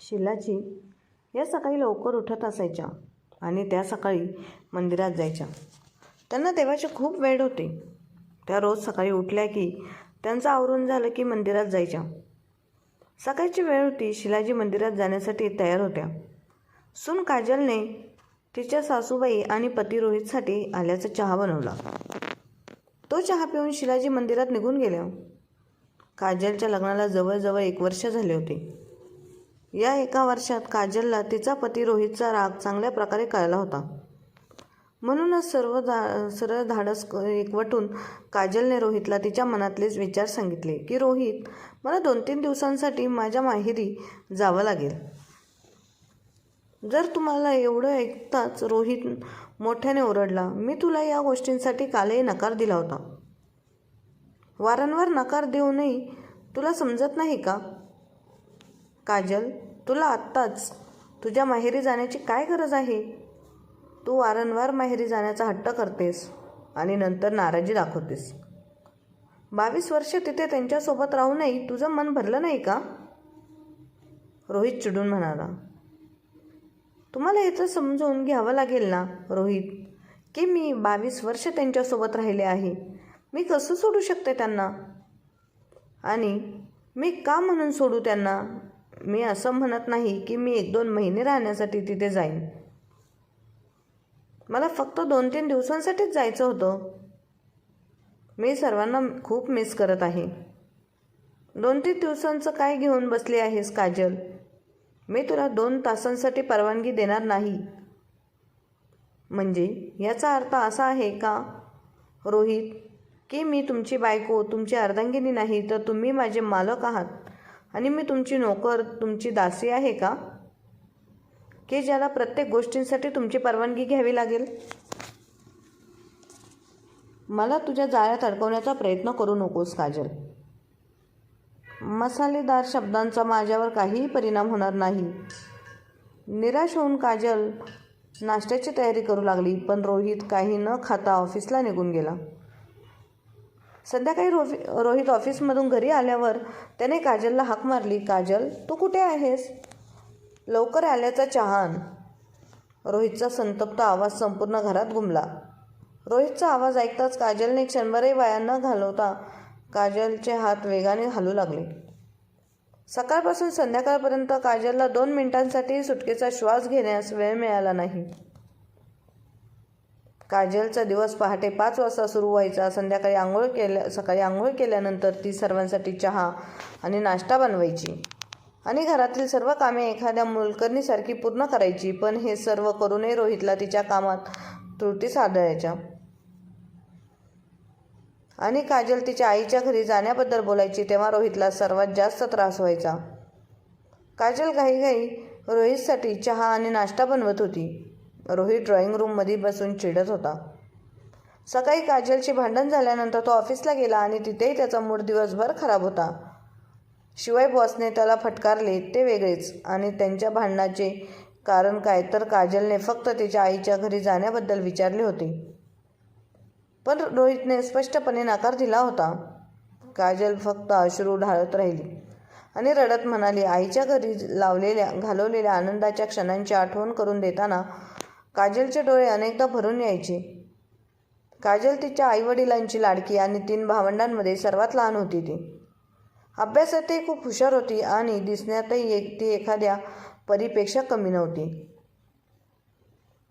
शिलाजी या सकाळी लवकर उठत असायच्या आणि त्या सकाळी मंदिरात जायच्या. त्यांना देवाचे खूप वेळ होते. त्या रोज सकाळी उठल्या की त्यांचं आवरून झालं की मंदिरात जायच्या. सकाळची वेळ होती शिलाजी मंदिरात जाण्यासाठी तयार होत्या. सून काजलने तिच्या सासूबाई आणि पती रोहितसाठी आल्याचा चहा बनवला. तो चहा पिऊन शिलाजी मंदिरात निघून गेल्या. काजलच्या लग्नाला जवळजवळ एक वर्ष झाले होते. या एका वर्षात काजलला तिचा पती रोहितचा राग चांगल्या प्रकारे कळला होता. म्हणूनच सर्व धा सरळ धाडस एकवटून काजलने रोहितला तिच्या मनातलेच विचार सांगितले की रोहित मला दोन तीन दिवसांसाठी माझ्या माहेरी जावं लागेल. जर तुम्हाला एवढं ऐकताच रोहित मोठ्याने ओरडला मी तुला या गोष्टींसाठी कालही नकार दिला होता. वारंवार नकार देऊनही तुला समजत नाही का? काजल तुला आत्ताच तुझ्या माहेरी जाण्याची काय गरज आहे? तू वारंवार माहेरी जाण्याचा हट्ट करतेस आणि नंतर नाराजी दाखवतेस. बावीस वर्ष तिथे त्यांच्यासोबत राहूनही तुझं मन भरलं नाही का? रोहित चिडून म्हणाला. तुम्हाला याचं समजून घ्यावं लागेल ना रोहित? की मी बावीस वर्ष त्यांच्यासोबत राहिले आहे. मी कसं सोडू शकते त्यांना? आणि मी का म्हणून सोडू त्यांना? मी असं म्हणत नाही की मी एक दोन महिने राहण्यासाठी तिथे जाईन. मला फक्त दोन तीन दिवसांसाठीच जायचं होतं. मी सर्वांना खूप मिस करत आहे. दोन तीन दिवसांचं काय घेऊन बसली आहेस काजल? मी तुला दोन तासांसाठी परवानगी देणार नाही. म्हणजे याचा अर्थ असा आहे का रोहित की मी तुमची बायको तुमची अर्धांगिनी नाही तर तुम्ही माझे मालक आहात. आणि मी तुमची नोकर तुमची दासी आहे का? की ज्याला प्रत्येक गोष्टींसाठी तुमची परवानगी घ्यावी लागेल? मला तुझ्या जाळ्यात अडकवण्याचा प्रयत्न करू नकोस काजल. मसालेदार शब्दांचा माझ्यावर काहीही परिणाम होणार नाही. निराश होऊन काजल नाश्त्याची तयारी करू लागली पण रोहित काही न खाता ऑफिसला निघून गेला. संध्याकाळी रोहि रोहित ऑफिसमधून घरी आल्यावर त्याने काजलला हाक मारली. काजल तू कुठे आहेस? लवकर आल्याचा चहान. रोहितचा संतप्त आवाज संपूर्ण घरात घुमला. रोहितचा आवाज ऐकताच काजलने क्षणभरही वाया न घालवता काजलचे हात वेगाने हलू लागले. सकाळपासून संध्याकाळपर्यंत काजलला दोन मिनिटांसाठी सुटकेचा श्वास घेण्यास वेळ मिळाला नाही. काजलचा दिवस पहाटे पाच वाजता सुरू व्हायचा. संध्याकाळी आंघोळ केल्या सकाळी आंघोळ केल्यानंतर ती सर्वांसाठी चहा आणि नाश्ता बनवायची. आणि घरातील सर्व कामे एखाद्या मुलकर्णीसारखी पूर्ण करायची पण हे सर्व करूनही रोहितला तिच्या कामात त्रुटी साधायच्या. आणि काजल तिच्या आईच्या घरी जाण्याबद्दल बोलायची तेव्हा रोहितला सर्वात जास्त त्रास व्हायचा. काजल घाईघाई रोहितसाठी चहा आणि नाश्ता बनवत होती. रोहित ड्रॉइंग रूममध्ये बसून चिडत होता. सकाळी काजलचे भांडण झाल्यानंतर तो ऑफिसला गेला आणि तिथेही त्याचा मूड दिवसभर खराब होता. शिवाय बॉसने त्याला फटकारले ते वेगळेच आणि त्यांच्या भांडणाचे कारण काय तर काजलने फक्त तिच्या आईच्या घरी जाण्याबद्दल विचारले होते. पण रोहितने स्पष्टपणे नकार दिला होता. काजल फक्त अश्रू ढाळत राहिली आणि रडत म्हणाली आईच्या घरी लावलेल्या घालवलेल्या आनंदाच्या क्षणांची आठवण करून देताना काजलचे डोळे अनेकदा भरून यायचे. काजल तिच्या आईवडिलांची लाडकी आणि तीन भावंडांमध्ये सर्वात लहान होती ती. अभ्यासातही खूप हुशार होती आणि दिसण्यातही एक ती एखाद्या परीपेक्षा कमी नव्हती.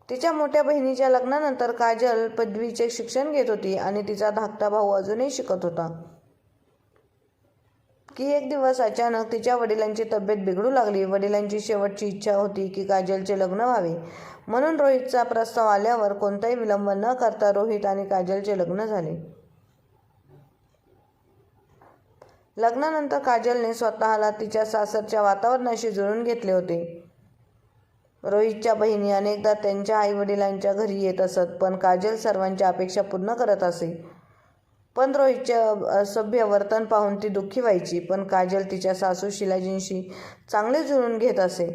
तिच्या मोठ्या बहिणीच्या लग्नानंतर काजल पदवीचे शिक्षण घेत होती आणि तिचा धाकटा भाऊ अजूनही शिकत होता. की एक दिवस अचानक तिच्या वडिलांची तब्येत बिघडू लागली. वडिलांची शेवटची इच्छा होती की काजलचे लग्न व्हावे. म्हणून रोहितचा प्रस्ताव आल्यावर कोणताही विलंब न करता रोहित आणि काजलचे लग्न झाले. लग्नानंतर काजलने स्वतःला तिच्या सासरच्या वातावरणाशी जुळून घेतले होते. रोहितच्या बहिणी अनेकदा त्यांच्या आईवडिलांच्या घरी येत असत पण काजल सर्वांच्या अपेक्षा पूर्ण करत असे. पण रोहितचे असभ्य वर्तन पाहून ती दुःखी व्हायची. पण काजल तिच्या सासू शिलाजींशी चांगले जुळून घेत असे.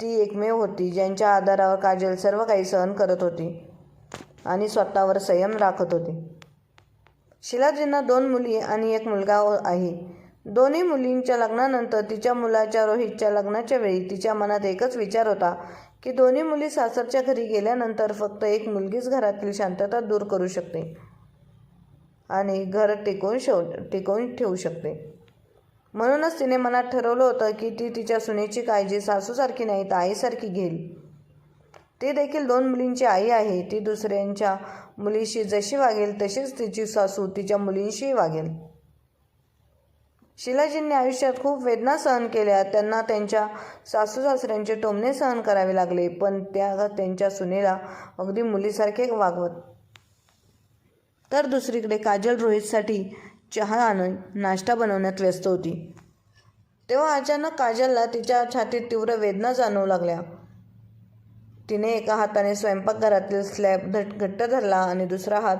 ती एकमेव होती ज्यांच्या आधारावर काजल सर्व काही सहन करत होती आणि स्वतःवर संयम राखत होती. शिलाजींना दोन मुली आणि एक मुलगा आहे. दोन्ही मुलींच्या लग्नानंतर तिच्या मुलाच्या रोहितच्या लग्नाच्या वेळी तिच्या मनात एकच विचार होता की दोन्ही मुली सासरच्या घरी गेल्यानंतर फक्त एक मुलगीच घरातील शांतता दूर करू शकते आणि घर टिकवून शेव टिकवून ठेवू शकते. म्हणूनच तिने मनात ठरवलं होतं की ती तिच्या सुनेची काळजी सासूसारखी नाही तर आईसारखी घेईल. ती देखील दोन मुलींची आई आहे ती दुसऱ्यांच्या मुलीशी जशी वागेल तशीच तिची सासू तिच्या मुलींशी वागेल. शिलाजींनी आयुष्यात खूप वेदना सहन केल्या. त्यांना त्यांच्या सासू सासऱ्यांचे टोमणे सहन करावे लागले पण त्या त्यांच्या सुनेला अगदी मुलीसारखे वागवत. तर दुसरीकडे काजल रोहितसाठी चहा आणून नाश्ता बनवण्यात व्यस्त होती. तेव्हा अचानक काजलला तिच्या छातीत तीव्र वेदना जाणवू लागल्या. तिने एका हाताने स्वयंपाकघरातील स्लॅब धट घट्ट धरला आणि दुसरा हात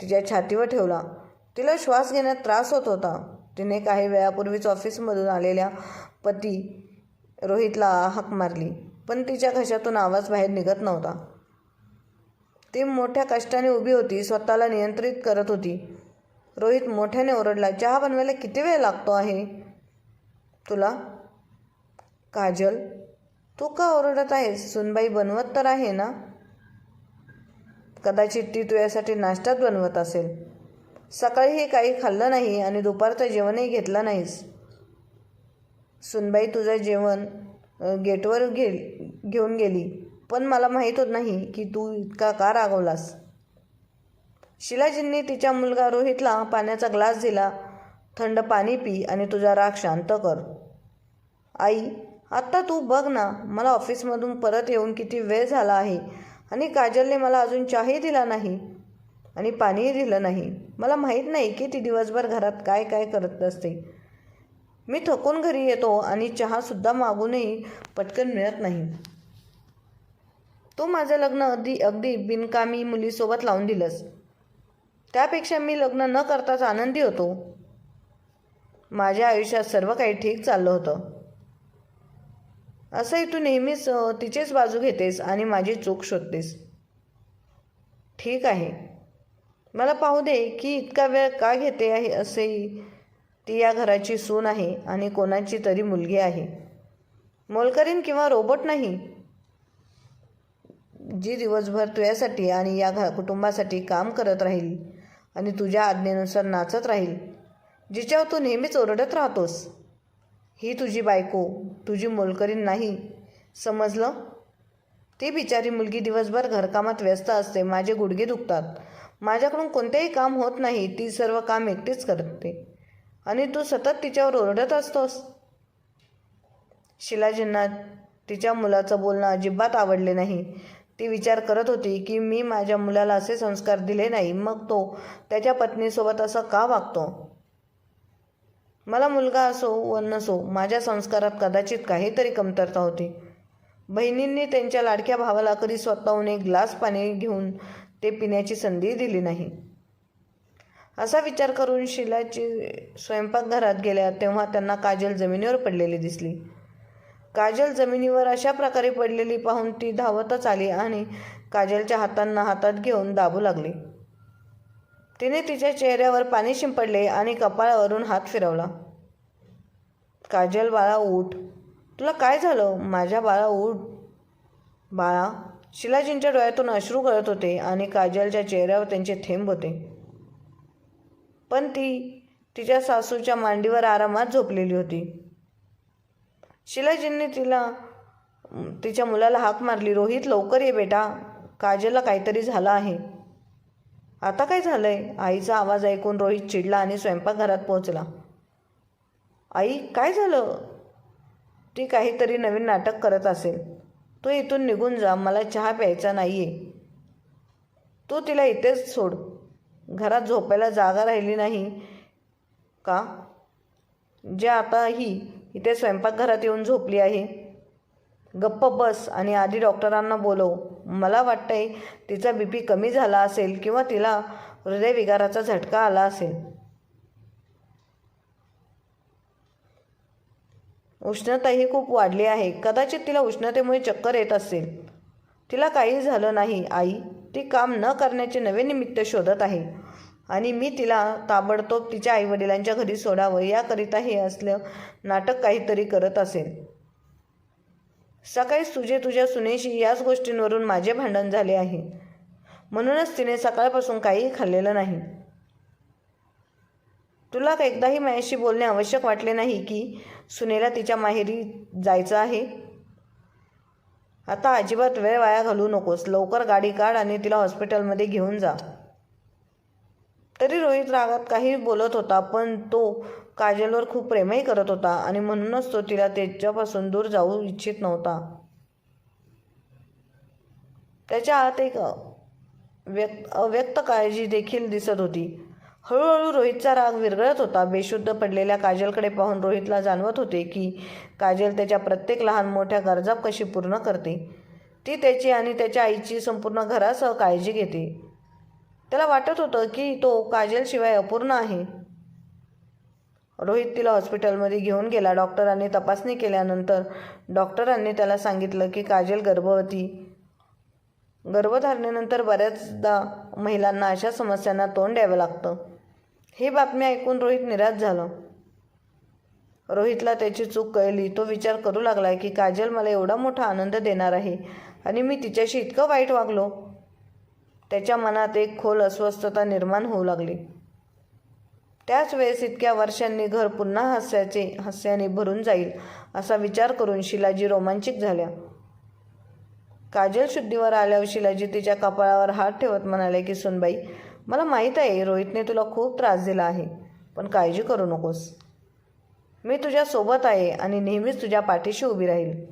तिच्या छातीवर ठेवला. तिला श्वास घेण्यात त्रास होत होता. तिने काही वेळापूर्वीच ऑफिसमधून आलेल्या पती रोहितला हाक मारली पण तिच्या घशातून आवाज बाहेर निघत नव्हता. ती मोठ्या कष्टाने उभी होती स्वतःला नियंत्रित करत होती. रोहित मोठ्याने ओरडला चहा बनवायला किती वेळ लागतो आहे? तुला काजल तू का ओरडत आहेस? सुनबाई बनवत तर आहे ना? कदाचित ती तुझ्यासाठी नाश्ताच बनवत असेल. सकाळीही काही खाल्लं नाही आणि दुपारचं जेवणही घेतलं नाहीस. सुनबाई तुझं जेवण गेटवर घे घेऊन गेली. पण मला माहीत होत नाही की तू इतका का रागवलास? शिलाजींनी तिच्या मुलगा रोहितला पाण्याचा ग्लास दिला. थंड पाणी पी आणि तुझा राग शांत कर. आई आत्ता तू बघ ना मला ऑफिसमधून परत येऊन किती वेळ झाला आहे आणि काजलने मला अजून चहाही दिला नाही. आणि पाणीही दिलं नाही. मला माहीत नाही की ती दिवसभर घरात काय काय करत असते. मी थकून घरी येतो आणि चहासुद्धा मागूनही पटकन मिळत नाही. तू माझं लग्न अगदी अगदी बिनकामी मुलीसोबत लावून दिलंस. त्यापेक्षा मी लग्न न करताच आनंदी होतो. माझ्या आयुष्यात सर्व काही ठीक चाललं होतं. असंही तू नेहमीच तिचेच तिचीच बाजू घेतेस आणि माझी चूक शोधतेस. ठीक आहे. मला पाहू दे की इतका वेळ का घेते आहे असेही ती या घराची सून आहे आणि कोणाची तरी मुलगी आहे. मोलकरीण किंवा रोबोट नाही. जी दिवसभर तुझ्यासाठी आणि या घ कुटुंबासाठी काम करत राहील आणि तुझ्या आज्ञेनुसार नाचत राहील जिच्यावर तू नेहमीच ओरडत राहतोस. ही तुझी बायको तुझी मोलकरीण नाही. समजलं? ती बिचारी मुलगी दिवसभर घरकामात व्यस्त असते माझे गुडघे दुखतात. माझ्याकडून कोणतेही काम होत नाही ती सर्व काम एकटीच करते. आणि तू सतत तिच्यावर ओरडत असतोस. शिलाजींना तिच्या मुलाचं बोलणं अजिबात आवडले नाही. ती विचार करत होती की मी माझ्या मुलाला असे संस्कार दिले नाही मग तो त्याच्या पत्नीसोबत असं का वागतो? मला मुलगा असो व नसो माझ्या संस्कारात कदाचित काहीतरी कमतरता होती. बहिणींनी त्यांच्या लाडक्या भावाला कधी स्वतःहून एक ग्लास पाणी घेऊन ते पिण्याची संधी दिली नाही. असा विचार करून शिलाची स्वयंपाकघरात गेल्या तेव्हा त्यांना काजल जमिनीवर पडलेली दिसली. काजल जमिनीवर अशा प्रकारे पडलेली पाहून ती धावतच आली आणि काजलच्या हातांना हातात घेऊन दाबू लागली. तिने तिच्या चेहऱ्यावर पाणी शिंपडले आणि कपाळावरून हात फिरवला. काजल बाळा उठ. तुला काय झालं? माझ्या बाळा उठ. बाळा शिलाजींच्या डोळ्यातून अश्रू गळत होते आणि काजलच्या चेहऱ्यावर त्यांचे थेंब होते. पण ती तिच्या सासूच्या मांडीवर आरामात झोपलेली होती. शिलाजींनी तिला तिच्या मुलाला हाक मारली रोहित लवकर ये बेटा. काजलला काहीतरी झालं आहे. आता काय झालं आहे आईचा आवाज ऐकून रोहित चिडला आणि स्वयंपाकघरात पोहोचला. आई काय झालं? ती काहीतरी नवीन नाटक करत असेल. तू इथून निघून जा मला चहा प्यायचा नाही आहे तू तिला इथेच सोड. घरात झोपायला जागा राहिली नाही का? जे आता ही इथे स्वयंपाकघरात येऊन झोपली आहे. गप्प बस आणि आधी डॉक्टरांना बोलव. मला वाटतंय तिचा बी पी कमी झाला असेल किंवा तिला हृदयविकाराचा झटका आला असेल. उष्णताही खूप वाढली आहे. कदाचित तिला उष्णतेमुळे चक्कर येत असेल. तिला काही झालं नाही आई. ती काम न करण्याचे नवे निमित्त शोधत आहे. आणि मी तिला ताबडतोब तिच्या आईवडिलांच्या घरी सोडावं याकरिता हे असलं नाटक काहीतरी करत असेल. सकाळी तुझे तुझ्या सुनेशी याच गोष्टींवरून माझे भांडण झाले आहे. म्हणूनच तिने सकाळपासून काहीही खाल्लेलं नाही. तुला एकदाही माझ्याशी बोलणे आवश्यक वाटले नाही की सुनेला तिच्या माहेरी जायचं आहे? आता अजिबात वेळ वाया घालू नकोस. लवकर गाडी काढ आणि तिला हॉस्पिटलमध्ये घेऊन जा. तरी रोहित रागात काही बोलत होता पण तो काजलवर खूप प्रेमही करत होता आणि म्हणूनच तो तिला त्याच्यापासून दूर जाऊ इच्छित नव्हता. त्याच्या आत एक व्यक्त अव्यक्त काळजी देखील दिसत होती. हळूहळू रोहितचा राग विरघळत होता. बेशुद्ध पडलेल्या काजलकडे पाहून रोहितला जाणवत होते की काजल त्याच्या प्रत्येक लहान मोठ्या गरजा कशी पूर्ण करते. ती त्याची आणि त्याच्या आईची संपूर्ण घरासह काळजी घेते. त्याला वाटत होतं की तो काजलशिवाय अपूर्ण आहे. रोहित तिला हॉस्पिटलमध्ये घेऊन गेला. डॉक्टरांनी तपासणी केल्यानंतर डॉक्टरांनी त्याला सांगितलं की काजल गर्भवती. गर्भधारणेनंतर बऱ्याचदा महिलांना अशा समस्यांना तोंड द्यावं लागतं. ही बातमी ऐकून रोहित निराश झाला. रोहितला त्याची चूक कळली. तो विचार करू लागला की काजल मला एवढा मोठा आनंद देणार आहे आणि मी तिच्याशी इतकं वाईट वागलो. त्याच्या मनात एक खोल अस्वस्थता निर्माण होऊ लागली. त्याच वेळेस इतक्या वर्षांनी घर पुन्हा हास्याचे हास्याने भरून जाईल असा विचार करून शिलाजी रोमांचिक झाल्या. काजल शुद्धीवर आल्यावर शिलाजी तिच्या कपाळावर हात ठेवत म्हणाले की सुनबाई मला माहीत आहे रोहितने तुला खूप त्रास दिला आहे पण काळजी करू नकोस. मी तुझ्यासोबत आहे आणि नेहमीच तुझ्या पाठीशी उभी राहील.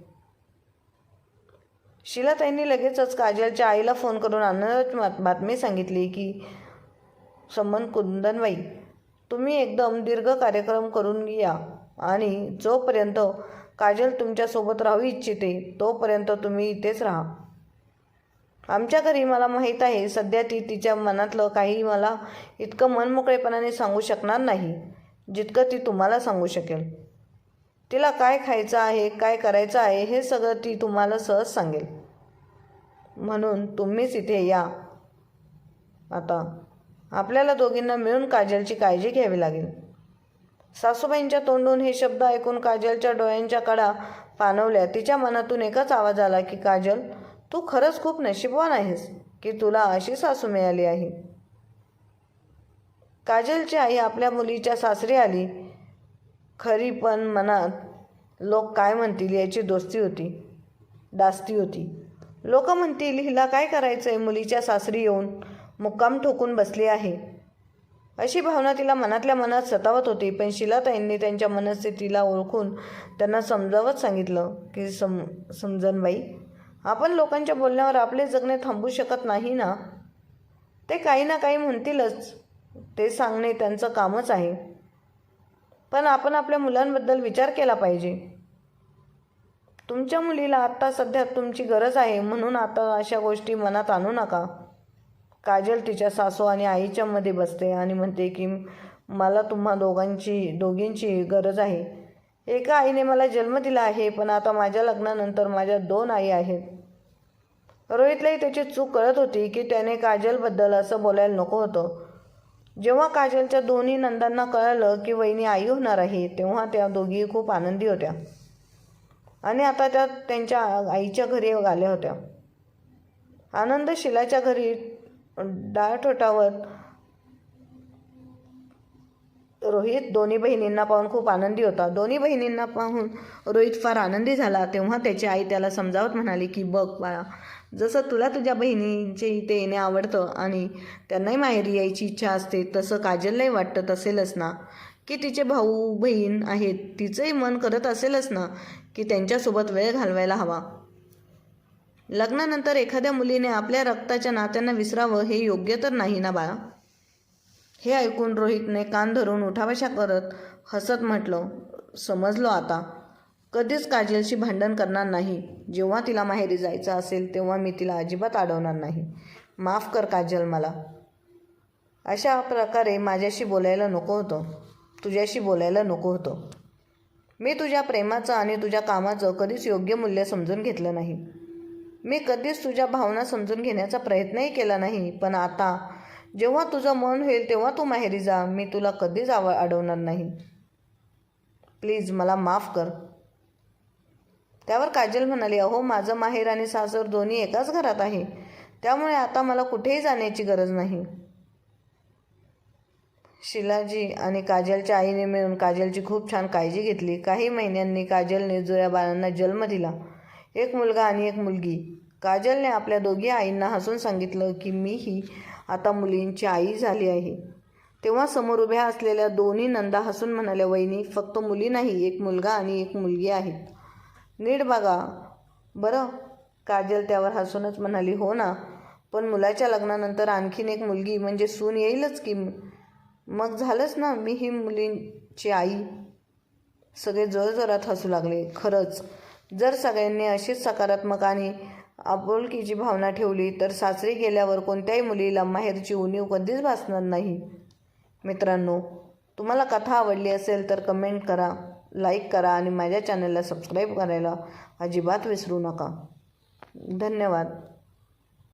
शिलाताईंनी लगेचच काजलच्या आईला फोन करून आनंदात बात- बातमी सांगितली की संबंध कुंदनबाई तुम्ही एकदम दीर्घ कार्यक्रम करून या आणि जोपर्यंत काजल तुमच्यासोबत राहू इच्छिते तोपर्यंत तुम्ही इथेच राहा. आमच्या घरी मला माहीत आहे सध्या ती तिच्या मनातलं काही मला इतकं मनमोकळेपणाने सांगू शकणार नाही जितकं ती तुम्हाला सांगू शकेल. तिला काय खायचं आहे काय करायचं आहे हे सगळं ती तुम्हाला सहज सांगेल. म्हणून तुम्हीच इथे या. आता आपल्याला दोघींना मिळून काजलची काळजी घ्यावी लागेल. सासूबाईंच्या तोंडून हे शब्द ऐकून काजलच्या डोळ्यांच्या कडा पानवल्या. तिच्या मनातून एकच आवाज आला की काजल तू खरंच खूप नशीबवान आहेस की तुला अशी सासू मिळाली आहे. काजलची आई आपल्या मुलीच्या सासरी आली. खरी पण मनात लोक काय म्हणतील याची दोस्ती होती दास्ती होती. लोक म्हणतील हिला काय करायचं आहे मुलीच्या सासरी येऊन मुक्काम ठोकून बसली आहे? अशी भावना तिला मनातल्या मनात सतावत होती पण शिलाताईंनी त्यांच्या मनस्थितीला ओळखून त्यांना समजावत सांगितलं की सम समजनबाई आपण लोकांच्या बोलण्यावर आपले जगणे थांबू शकत नाही ना? ते काही ना काही म्हणतीलच. ते सांगणे त्यांचं कामच आहे. पण आपण आपल्या मुलांबद्दल विचार केला पाहिजे. तुमच्या मुलीला आत्ता सध्या तुमची गरज आहे म्हणून आता अशा गोष्टी मनात आणू नका. काजल तिच्या सासू आणि आईच्या मध्ये बसते आणि म्हणते की मला तुम्हा दोघांची दोघींची गरज आहे. एका आईने मला जन्म दिला आहे पण आता माझ्या लग्नानंतर माझ्या दोन आई आहेत. रोहितलाही त्याची चूक कळत होती की त्याने काजलबद्दल असं बोलायला नको होतं. जेव्हा काजलच्या दोन्ही नंदांना कळलं की वहिनी आई होणार आहे तेव्हा त्या दोघी खूप आनंदी होत्या. आणि आता त्या त्यांच्या आईच्या घरी आल्या होत्या. आनंद शिलाच्या घरी डाळ रोहित दोन्ही बहिणींना पाहून खूप आनंदी होता. दोन्ही बहिणींना पाहून रोहित फार आनंदी झाला. तेव्हा त्याची आई त्याला समजावत म्हणाली की बघ बाळा जसं तुला तुझ्या बहिणींचे इथे येणे आवडतं आणि त्यांनाही माहेरी यायची इच्छा असते तसं काजललाही वाटत असेलच ना? की तिचे भाऊ बहीण आहेत तिचंही मन करत असेलच ना की त्यांच्यासोबत वेळ घालवायला हवा? लग्नानंतर एखाद्या मुलीने आपल्या रक्ताच्या नात्यांना विसरावं हे योग्य तर नाही ना बाळा? हे ऐकून रोहितने कान धरून उठावाशा करत हसत म्हटलं समजलो आता. कधीच काजलशी भांडण करणार नाही. जेव्हा तिला माहेरी जायचं असेल तेव्हा मी तिला अजिबात अडवणार नाही. माफ कर काजल मला. अशा प्रकारे माझ्याशी बोलायला नको होतं. तुझ्याशी बोलायला नको होतं. मी तुझ्या प्रेमाचं आणि तुझ्या कामाचं कधीच योग्य मूल्य समजून घेतलं नाही. मी कधीच तुझ्या भावना समजून घेण्याचा प्रयत्नही केला नाही. पण आता जेव्हा तुझं मन होईल तेव्हा तू माहेरी जा. मी तुला कधीच आव अडवणार नाही. प्लीज मला माफ कर. त्यावर काजल म्हणाली अहो माझं माहेर आणि सासर दोन्ही एकाच घरात आहे. त्यामुळे आता मला कुठेही जाण्याची गरज नाही. शिलाजी आणि काजलच्या आईने मिळून काजलची खूप छान काळजी घेतली. काही महिन्यांनी काजलने जुळ्या बाळांना जन्म दिला. एक मुलगा आणि एक मुलगी. काजलने आपल्या दोघी आईंना हसून सांगितलं की मीही आता मुलींची आई झाली आहे. तेव्हा समोर उभ्या असलेल्या दोन्ही नंदा हसून म्हणाल्या वहिनी फक्त मुली नाही एक मुलगा आणि एक मुलगी आहेत नीट बघा. बरं? काजल त्यावर हसूनच म्हणाली हो ना. पण मुलाच्या लग्नानंतर आणखीन एक मुलगी म्हणजे सून येईलच की मग झालंच ना मी ही मुलींची आई. सगळे जोरजोरात हसू लागले. खरंच जर सगळ्यांनी अशीच सकारात्मक आणि आपुलकीची भावना ठेवली तर सासरी गेल्यावर कोणत्याही मुलीला माहेरची उणीव कधीच भासणार नाही. मित्रांनो तुम्हाला कथा आवडली असेल तर कमेंट करा. लाईक करा आणि माझ्या चॅनलला सबस्क्राईब करायला अजिबात विसरू नका. धन्यवाद.